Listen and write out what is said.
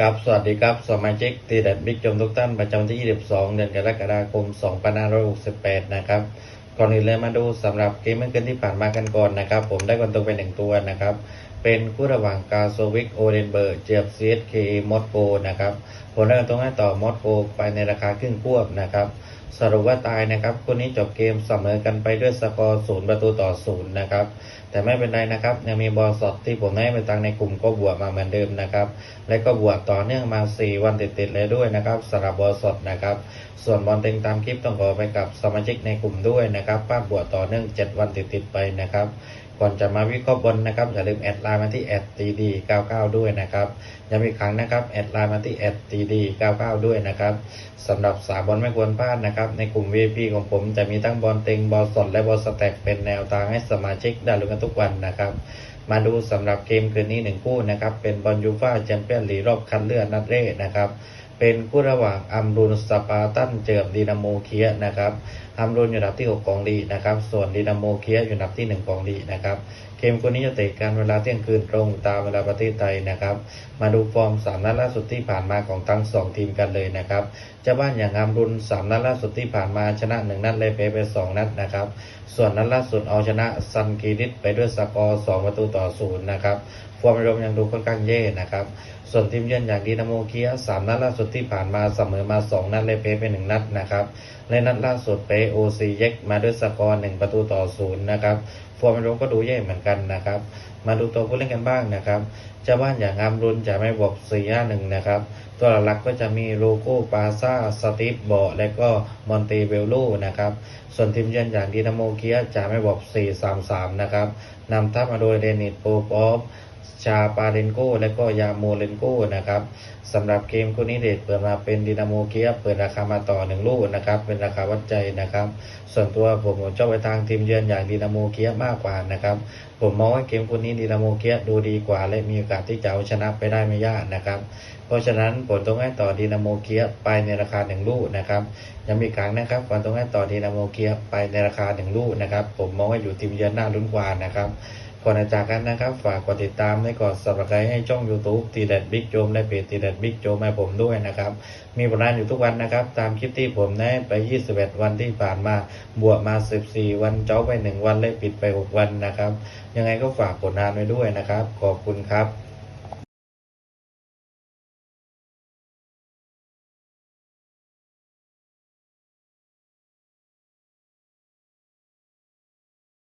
ครับสวัสดีครับ สมาชิกตีแดดบิ๊กจมทุกท่านประจำที่ 22 เดือนกรกฎาคม 2568 นะครับ ก่อนอื่นเลยมาดูสำหรับเกมเมื่อคืนที่ผ่านมากันก่อนนะครับ ผมได้คนตัวเป็นหนึ่งตัวนะครับ เป็นคู่ระหว่างกาโซวิกโอเดนเบิร์กเจียบซีเอสเคมอสโกนะครับผลได้กันตรงให้ต่อมอสโกไปในราคาครึ่งควบนะครับ สรุปว่าตายนะครับคู่นี้จบเกมเสมอกันไปด้วยสกอร์ศูนย์ประตูต่อศูนย์นะครับ แต่ไม่เป็นไรนะครับ ยังมีบอลสดที่ผมให้ไปตังในกลุ่มก็บวกมาเหมือนเดิมนะครับ และก็บวกต่อเนื่องมา 4 วันติดๆเลยด้วยนะครับสำหรับบอลสดนะครับ ส่วนบอลเต็งตามคลิปต้องขอไปกับสมาชิกในกลุ่มด้วยนะครับภาพบวกต่อเนื่อง 7 วันติดๆไปนะครับก่อนจะมาวิเคราะห์บนนะครับอย่าลืมแอดไลน์มาที่แอดตีดี99ด้วยนะครับย้ำอีกครั้งนะครับแอดไลน์มาที่แอดตีดี99ด้วยนะครับสำหรับสาบอลไม่ควรพลาดนะครับในกลุ่ม VIP ของผมจะมีทั้งบอลเต็งบอลสดและบอลสแต็กเป็นแนวทางให้สมาชิกได้ลุ้กันทุกวันนะครับ มาดูสำหรับเกมคืนนี้หนึ่งคู่นะครับ เป็นบอลยูฟ่าแชมเปี้ยนลีกรอบคัดเลือกนัดแรกนะครับ เป็นคู่ระหว่างอัมรุนสปาร์ตันเจอกับดีนาโมเคียนะครับอัมรุนอยู่อันดับที่ 6 ของลีนะครับ ส่วนดีนาโมเคียอยู่อันดับที่ 1 ของลีนะครับ เกมคู่นี้จะเตะกันเวลาเที่ยงคืนตรงตามเวลาประเทศไทยนะครับ มาดูฟอร์ม 3 นัดล่าสุดที่ผ่านมาของทั้ง 2 ทีมกันเลยนะครับเจ้าบ้านอย่างอัมรุน 3 นัดล่าสุดที่ผ่านมาชนะ 1 นัดเลยแพ้ไป 2 นัดนะครับ ส่วนนัดล่าสุดเอาชนะซันกีริตไปด้วยสกอร์2ประตูต่อศูนย์นะครับฟอร์มรวมยังดูค่อนข้างแย่นะครับ ส่วนทีมเยือนอย่างดีนาโมเคียสามนัดล่าสุดที่ผ่านมาเสมอมา 2 นัดเลยเพ้ไป1นัดนะครับและนัดล่าสุดเปโอซีเย็กมาด้วยสกอร์1ประตูต่อศูนย์นะครับฟอร์มรวมก็ดูแย่เหมือนกันนะครับ มาดูตัวผู้เล่นกันบ้างนะครับเจ้าบ้านอย่างอามรุนจะไม่บอก4 5 1นะครับ ตัวหลักก็จะมีโลโก้ปาซาสตีฟบอและก็มอนเตเบลโลนะครับ ส่วนทีมเยือนอย่างดีนาโมเคียจะไม่บอก4-3-3นะครับนำทัพมาโดยเดนิตโปปอฟ ชาปาเรนโกและก็ยาโมเลนโกนะครับสำหรับเกมคู่นี้เดทเปิดมาเป็นดินาโมเกียเปิดราคามาต่อหนึ่งลูกนะครับ เป็นราคาวัดใจนะครับ ส่วนตัวผมผมชอบไปทางทีมเยือนอย่างดินาโมเกียมากกว่านะครับ ผมมองว่าเกมคู่นี้ดินาโมเกียดูดีกว่า และมีโอกาสที่จะเอาชนะไปได้ไม่ยากนะครับ เพราะฉะนั้นผมต้องให้ต่อดินาโมเกียไปในราคาหนึ่งลูกนะครับยังมีกลางนะครับผมต้องให้ต่อดินาโมเกียไปในราคาหนึ่งลูกนะครับ ผมมองว่าอยู่ทีมเยือนหน้าลุ้นกว่านะครับ ก่อนจากกันนะครับ ฝากกดติดตามและกด subscribe ให้ช่อง YouTube ตีแดดบิ๊กโจมและเพจตีแดดบิ๊กโจมให้ผมด้วยนะครับ มีผลงานอยู่ทุกวันนะครับ ตามคลิปที่ผมได้ไป 21 วันที่ผ่านมา บวกมา 14 วันเจ้าไป 1 วันและปิดไป 6 วันนะครับ ยังไงก็ฝากผลงานไว้ด้วยนะครับ ขอบคุณครับ